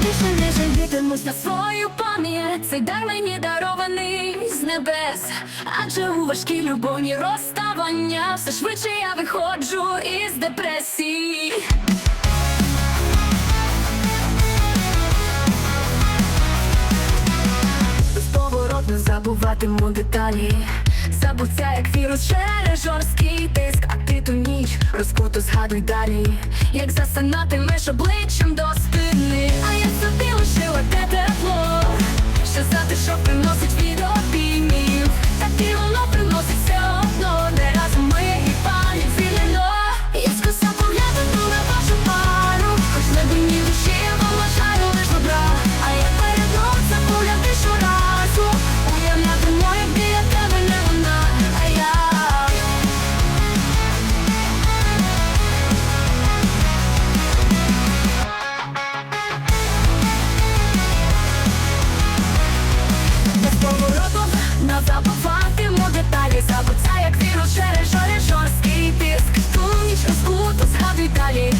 Більше не жалітимусь на свою пам'ять. Цей дар мені дарований з небес. Адже у важкій любовні розставання Все швидше я виходжу із депресії. Безповоротно забуватиму деталі Забуття як вірус через жорсткий тиск А ти ту ніч розкуту згадуй далі. Як засинатимеш обличчям до спини. А я собі лишила те тепло Що затишок приносить побачимо деталі Забуття як вірус через жаль жорсткий тиск. Ту ніч розкуту згадуй далі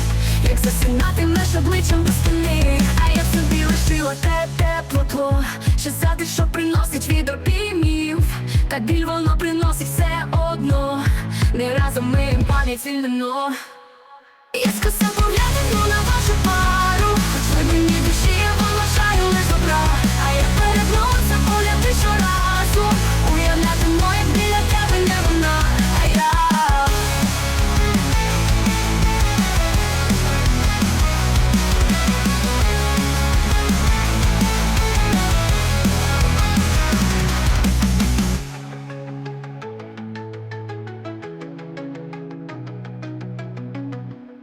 Як засинатимеш обличчям до стіни А я собі лишила те теплотло Що затишок приносить від обіймів. Та біль воно приносить все одно Не разом ми пам'ять звільнено. Я скоса погляну на вашу пару